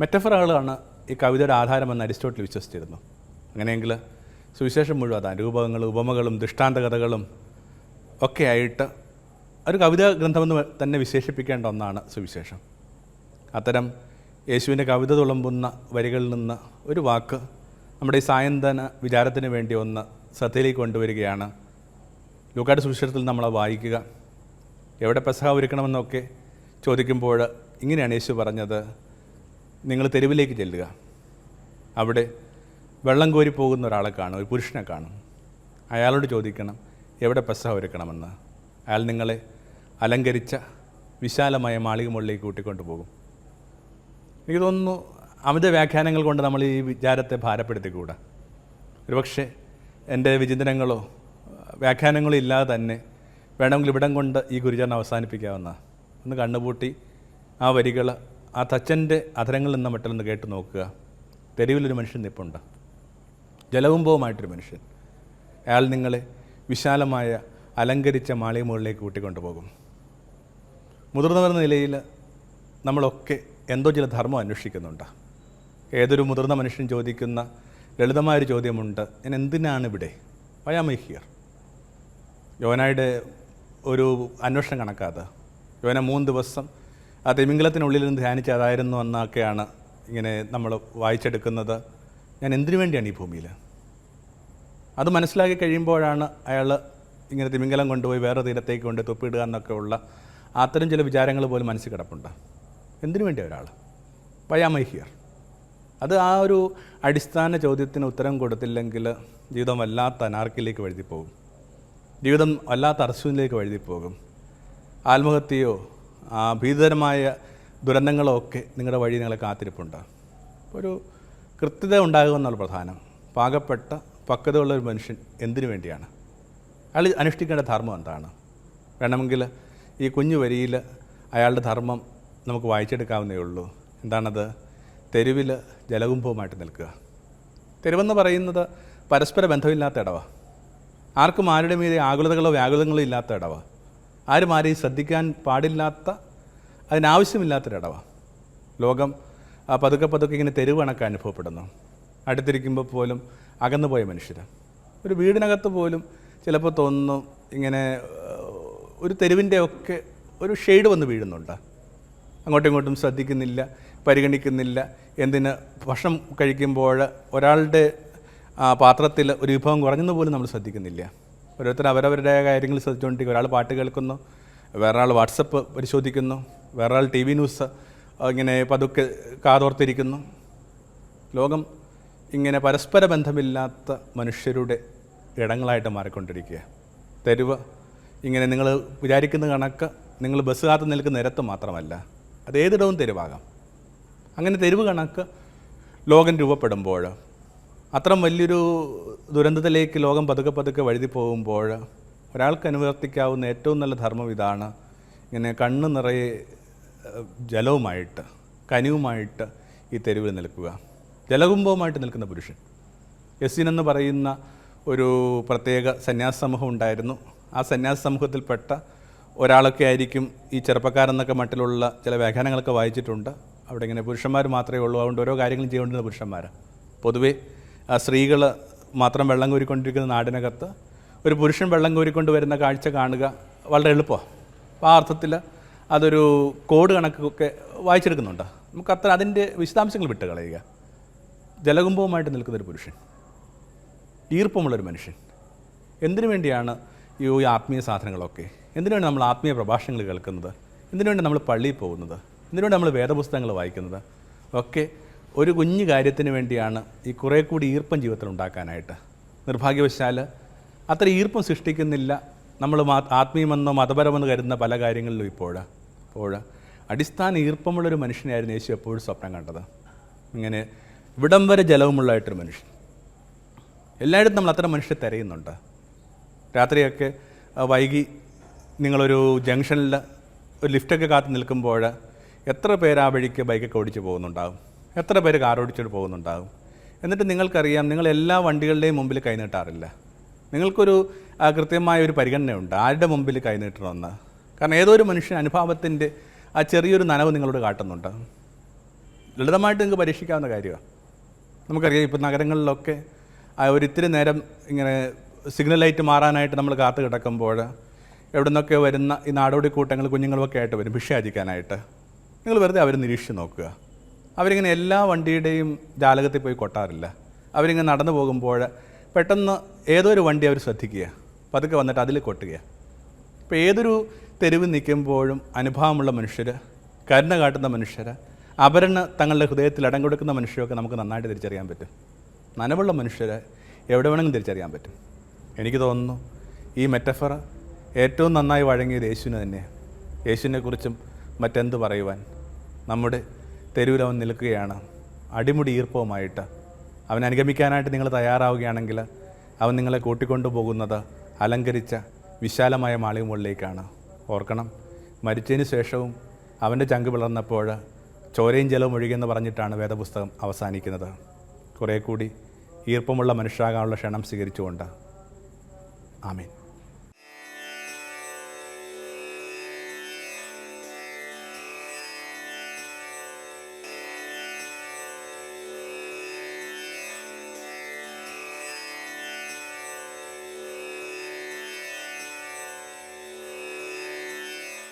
മെറ്റഫറുകളാണ് ഈ കവിതയുടെ ആധാരമെന്ന് അരിസ്റ്റോട്ടിൽ വിശ്വസിച്ചിരുന്നു. അങ്ങനെയെങ്കിൽ സുവിശേഷം മുഴുവൻ അതാണ് രൂപങ്ങളും ഉപമകളും ദൃഷ്ടാന്ത കഥകളും ഒക്കെ ആയിട്ട് ഒരു കവിതാ ഗ്രന്ഥമെന്ന് തന്നെ വിശേഷിപ്പിക്കേണ്ട ഒന്നാണ് സുവിശേഷം. അത്തരം യേശുവിന്റെ കവിത തുളമ്പുന്ന വരികളിൽ നിന്ന് ഒരു വാക്ക് നമ്മുടെ ഈ സായന്തന വിചാരത്തിന് വേണ്ടി ഒന്ന് ശ്രദ്ധയിലേക്ക് കൊണ്ടുവരികയാണ്. ലൂക്കാട് സുവിശേഷത്തിൽ നമ്മൾ വായിക്കുക. എവിടെ പെസഹ ഒരുക്കണമെന്നൊക്കെ ചോദിക്കുമ്പോൾ ഇങ്ങനെയാണ് യേശു പറഞ്ഞത്. നിങ്ങൾ തെരുവിലേക്ക് ചെല്ലുക. അവിടെ വെള്ളം കോരി പോകുന്ന ഒരാളെ കാണും ഒരു പുരുഷനെ കാണും. അയാളോട് ചോദിക്കണം എവിടെ പെസഹ ഒരുക്കണമെന്ന്? അയാൾ നിങ്ങളെ അലങ്കരിച്ച വിശാലമായ മാളിക മുകളിലേക്ക് കൂട്ടിക്കൊണ്ടു പോകും. എനിക്ക് തോന്നുന്നു അമിത വ്യാഖ്യാനങ്ങൾ കൊണ്ട് നമ്മൾ ഈ വിചാരത്തെ ഭാരപ്പെടുത്തിക്കൂടാ. ഒരുപക്ഷെ എന്റെ വിചിന്തനങ്ങളോ വ്യാഖ്യാനങ്ങളോ ഇല്ലാതെ തന്നെ വേണമെങ്കിൽ ഇവിടം കൊണ്ട് ഈ ഗുരുചരണം അവസാനിപ്പിക്കാവുന്ന ഒന്ന് കണ്ണുപൂട്ടി ആ വരികൾ ആ തച്ചന്റെ അധരങ്ങളിൽ നിന്ന് മറ്റൊന്ന് കേട്ട് നോക്കുക. തെരുവിലൊരു മനുഷ്യൻ നിപ്പുണ്ട്. ജലവുംബവുമായിട്ടൊരു മനുഷ്യൻ. അയാൾ നിങ്ങളെ വിശാലമായ അലങ്കരിച്ച മാളിക മുകളിലേക്ക് കൂട്ടിക്കൊണ്ടുപോകും. മുതിർന്നവരെന്ന നിലയിൽ നമ്മളൊക്കെ എന്തോ ചില ധർമ്മം അന്വേഷിക്കുന്നുണ്ട്. ഏതൊരു മുതിർന്ന മനുഷ്യൻ ചോദിക്കുന്ന ലളിതമായൊരു ചോദ്യമുണ്ട്. ഞാൻ എന്തിനാണ് ഇവിടെ? വൈ ഹിയർ യോനായുടെ ഒരു അന്വേഷണം കണക്കാതെ യോന മൂന്ന് ദിവസം ആ തിമിംഗലത്തിനുള്ളിൽ നിന്ന് ധ്യാനിച്ച് അതായിരുന്നു എന്നൊക്കെയാണ് ഇങ്ങനെ നമ്മൾ വായിച്ചെടുക്കുന്നത്. ഞാൻ എന്തിനു വേണ്ടിയാണ് ഈ ഭൂമിയിൽ? അത് മനസ്സിലാക്കി കഴിയുമ്പോഴാണ് അയാൾ ഇങ്ങനെ തിമിംഗലം കൊണ്ടുപോയി വേറെ തീരത്തേക്ക് കൊണ്ട് തൊപ്പിയിടുക എന്നൊക്കെ ഉള്ള അത്തരം ചില വിചാരങ്ങൾ പോലും മനസ്സിൽ കിടപ്പുണ്ട്. എന്തിനു വേണ്ടി ഒരാൾ? വൈ ആം ഐ ഹിയർ അത് ആ ഒരു അടിസ്ഥാന ചോദ്യത്തിന് ഉത്തരം കൊടുത്തില്ലെങ്കിൽ ജീവിതം വല്ലാത്ത അനാർക്കിലേക്ക് വഴുതിപ്പോകും. ജീവിതം വല്ലാത്ത അർശുവിലേക്ക് വഴുതിപ്പോകും. ആത്മഹത്യയോ ഭീതരമായ ദുരന്തങ്ങളൊക്കെ നിങ്ങളുടെ വഴി നിങ്ങളെ കാത്തിരിപ്പുണ്ട്. ഒരു കൃത്യത ഉണ്ടാകുക എന്നുള്ള പ്രധാനം. പാകപ്പെട്ട പക്വതയുള്ള ഒരു മനുഷ്യൻ എന്തിനു വേണ്ടിയാണ്? അയാൾ അനുഷ്ഠിക്കേണ്ട ധർമ്മം എന്താണ്? വേണമെങ്കിൽ ഈ കുഞ്ഞു വരിയിൽ അയാളുടെ ധർമ്മം നമുക്ക് വായിച്ചെടുക്കാവുന്നേ ഉള്ളൂ. എന്താണത്? തെരുവിൽ ജലകുംഭവുമായിട്ട് നിൽക്കുക. തെരുവെന്ന് പറയുന്നത് പരസ്പര ബന്ധമില്ലാത്ത ഇടവ. ആർക്കും ആരുടെ മീതെ ആകുലതകളോ വ്യാകുലതകളോ ഇല്ലാത്ത ഇടവ. ആരും ആരെയും ശ്രദ്ധിക്കാൻ പാടില്ലാത്ത അതിനാവശ്യമില്ലാത്തൊരിടവാണ് ലോകം പതുക്കെ പതുക്കെ ഇങ്ങനെ തെരുവ് കണക്ക് അനുഭവപ്പെടുന്നു. അടുത്തിരിക്കുമ്പോൾ പോലും അകന്നുപോയ മനുഷ്യർ ഒരു വീടിനകത്ത് പോലും ചിലപ്പോൾ തോന്നുന്നു ഇങ്ങനെ ഒരു തെരുവിന്റെ ഒക്കെ ഒരു ഷെയ്ഡ് വന്ന് വീഴുന്നുണ്ട്. അങ്ങോട്ടും ഇങ്ങോട്ടും ശ്രദ്ധിക്കുന്നില്ല പരിഗണിക്കുന്നില്ല എന്തിന് ഭക്ഷണം കഴിക്കുമ്പോൾ ഒരാളുടെ പാത്രത്തിൽ ഒരു വിഭവം കുറഞ്ഞെന്ന് പോലും നമ്മൾ ശ്രദ്ധിക്കുന്നില്ല. ഓരോരുത്തർ അവരവരുടെ കാര്യങ്ങൾ ശ്രദ്ധിച്ചുകൊണ്ടിരിക്കും. ഒരാൾ പാട്ട് കേൾക്കുന്നു വേറൊരാൾ വാട്സപ്പ് പരിശോധിക്കുന്നു വേറൊരാൾ ടി വി ന്യൂസ് ഇങ്ങനെ പതുക്കെ കാതോർത്തിരിക്കുന്നു. ലോകം ഇങ്ങനെ പരസ്പര ബന്ധമില്ലാത്ത മനുഷ്യരുടെ ഇടങ്ങളായിട്ട് മാറിക്കൊണ്ടിരിക്കുക തെരുവ് ഇങ്ങനെ നിങ്ങൾ വിചാരിക്കുന്ന കണക്ക് നിങ്ങൾ ബസ് കാത്ത് നിൽക്കുന്ന നിരത്ത് മാത്രമല്ല അത് ഏതിടവും തെരുവാകാം. അങ്ങനെ തെരുവ് കണക്ക് ലോകം രൂപപ്പെടുമ്പോൾ അത്തരം വലിയൊരു ദുരന്തത്തിലേക്ക് ലോകം പതുക്കെ പതുക്കെ വഴുതി പോകുമ്പോൾ ഒരാൾക്ക് അനുവർത്തിക്കാവുന്ന ഏറ്റവും നല്ല ധർമ്മം ഇതാണ് ഇങ്ങനെ കണ്ണ് നിറയെ ജലവുമായിട്ട് കനിവുമായിട്ട് ഈ തെരുവിൽ നിൽക്കുക. ജലകുംഭവുമായിട്ട് നിൽക്കുന്ന പുരുഷൻ. യസീൻ എന്ന് പറയുന്ന ഒരു പ്രത്യേക സന്യാസ സമൂഹം ഉണ്ടായിരുന്നു. ആ സന്യാസ സമൂഹത്തിൽപ്പെട്ട ഒരാളൊക്കെ ആയിരിക്കും ഈ ചെറുപ്പക്കാരെന്നൊക്കെ മട്ടിലുള്ള ചില വ്യാഖ്യാനങ്ങളൊക്കെ വായിച്ചിട്ടുണ്ട്. അവിടെ ഇങ്ങനെ പുരുഷന്മാർ മാത്രമേ ഉള്ളൂ. അതുകൊണ്ട് ഓരോ കാര്യങ്ങളും ചെയ്യേണ്ടുന്ന പുരുഷന്മാർ പൊതുവേ സ്ത്രീകൾ മാത്രം വെള്ളം കോരിക്കൊണ്ടിരിക്കുന്ന നാടിനകത്ത് ഒരു പുരുഷൻ വെള്ളം കോരിക്കൊണ്ട് വരുന്ന കാഴ്ച കാണുക വളരെ എളുപ്പമാണ് അപ്പോൾ ആ അർത്ഥത്തിൽ അതൊരു കോഡ് കണക്കൊക്കെ വായിച്ചെടുക്കുന്നുണ്ട്. നമുക്ക് അത്ര അതിന്റെ വിശദാംശങ്ങൾ വിട്ട് കളയുക. ജലകുംഭവുമായിട്ട് നിൽക്കുന്നൊരു പുരുഷൻ. ഈർപ്പമുള്ളൊരു മനുഷ്യൻ. എന്തിനു വേണ്ടിയാണ് ഈ ആത്മീയ സാധനങ്ങളൊക്കെ? എന്തിനു വേണ്ടി നമ്മൾ ആത്മീയ പ്രഭാഷണങ്ങൾ കേൾക്കുന്നത്? എന്തിനു വേണ്ടി നമ്മൾ പള്ളിയിൽ പോകുന്നത്? എന്തിനു വേണ്ടി നമ്മൾ വേദപുസ്തകങ്ങൾ വായിക്കുന്നത്? ഒക്കെ ഒരു കുഞ്ഞു കാര്യത്തിന് വേണ്ടിയാണ് ഈ കുറേ കൂടി ഈർപ്പം ജീവിതത്തിൽ ഉണ്ടാക്കാനായിട്ട്. നിർഭാഗ്യവശാൽ അത്ര ഈർപ്പം സൃഷ്ടിക്കുന്നില്ല. നമ്മൾ ആത്മീയമെന്നോ മതപരമെന്നോ കരുതുന്ന പല കാര്യങ്ങളിലും ഇപ്പോൾ ഇപ്പോൾ അടിസ്ഥാന ഈർപ്പമുള്ളൊരു മനുഷ്യനായിരുന്നു യേശു എപ്പോഴും സ്വപ്നം കണ്ടത്. ഇങ്ങനെ ഇവിടം വരെ ജലവുമുള്ളതായിട്ടൊരു മനുഷ്യൻ. എല്ലായിടത്തും നമ്മൾ അത്ര മനുഷ്യരെ തിരയുന്നുണ്ട്. രാത്രിയൊക്കെ വൈകി നിങ്ങളൊരു ജംഗ്ഷനിൽ ഒരു ലിഫ്റ്റൊക്കെ കാത്തു നിൽക്കുമ്പോൾ എത്ര പേര് ആ വഴിക്ക് ബൈക്കൊക്കെ ഓടിച്ച് പോകുന്നുണ്ടാകും എത്ര പേര് കാർ ഓടിച്ചിട്ട് പോകുന്നുണ്ടാകും? എന്നിട്ട് നിങ്ങൾക്കറിയാം നിങ്ങൾ എല്ലാ വണ്ടികളുടെയും മുമ്പിൽ കൈനീട്ടാറില്ല. നിങ്ങൾക്കൊരു കൃത്യമായ ഒരു പരിഗണനയുണ്ട്. ആരുടെ മുമ്പിൽ കൈനീട്ടണമെന്ന്? കാരണം ഏതോ ഒരു മനുഷ്യൻ അനുഭാവത്തിന്റെ ആ ചെറിയൊരു നനവ് നിങ്ങളോട് കാട്ടുന്നുണ്ട്. ലളിതമായിട്ട് നിങ്ങൾക്ക് പരീക്ഷിക്കാവുന്ന കാര്യമാണ് നമുക്കറിയാം ഇപ്പോൾ നഗരങ്ങളിലൊക്കെ ഒരു ഇത്തിരി നേരം ഇങ്ങനെ സിഗ്നൽ ലൈറ്റ് മാറാനായിട്ട് നമ്മൾ കാത്തു കിടക്കുമ്പോൾ എവിടെ നിന്നൊക്കെ വരുന്ന ഈ നാടോടി കൂട്ടങ്ങൾ കുഞ്ഞുങ്ങളുമൊക്കെ ആയിട്ട് വരും ഭിക്ഷയാചിക്കാനായിട്ട്. നിങ്ങൾ വെറുതെ അവർ നിരീക്ഷിച്ച് നോക്കുക. അവരിങ്ങനെ എല്ലാ വണ്ടിയുടെയും ജാലകത്തിൽ പോയി കൊട്ടാറില്ല. അവരിങ്ങനെ നടന്നു പോകുമ്പോൾ പെട്ടെന്ന് ഏതോ ഒരു വണ്ടി അവർ ശ്രദ്ധിക്കുക. പതുക്കെ വന്നിട്ട് അതിൽ കൊട്ടുക. ഇപ്പോൾ ഏതൊരു തെരുവിൽ നിൽക്കുമ്പോഴും അനുഭവമുള്ള മനുഷ്യർ കരുണ കാട്ടുന്ന മനുഷ്യർ അപരണ തങ്ങളുടെ ഹൃദയത്തിൽ ഇടം കൊടുക്കുന്ന മനുഷ്യരൊക്കെ നമുക്ക് നന്നായിട്ട് തിരിച്ചറിയാൻ പറ്റും. നനവുള്ള മനുഷ്യർ എവിടെ വേണമെങ്കിലും തിരിച്ചറിയാൻ പറ്റും. എനിക്ക് തോന്നുന്നു ഈ മെറ്റഫർ ഏറ്റവും നന്നായി വഴങ്ങിയത് യേശുവിന് തന്നെ യേശുവിനെക്കുറിച്ചും മറ്റെന്ത് പറയുവാൻ നമ്മുടെ തെരുവിൽ അവൻ നിൽക്കുകയാണ്. അടിമുടി ഈർപ്പവുമായിട്ട്. അവൻ അനുഗമിക്കാനായിട്ട് നിങ്ങൾ തയ്യാറാവുകയാണെങ്കിൽ അവൻ നിങ്ങളെ കൂട്ടിക്കൊണ്ടു പോകുന്നത് അലങ്കരിച്ച വിശാലമായ മാളികമുകളിലേക്കാണ്. ഓർക്കണം മരിച്ചതിന് ശേഷവും അവന്റെ ചങ്ക് പിളർന്നപ്പോൾ ചോരയും ജലവും ഒഴുകിയെന്ന് പറഞ്ഞിട്ടാണ് വേദപുസ്തകം അവസാനിക്കുന്നത്. കുറേ കൂടി ഈർപ്പമുള്ള മനുഷ്യരാകാനുള്ള ക്ഷണം സ്വീകരിച്ചുകൊണ്ട്. ആമേൻ.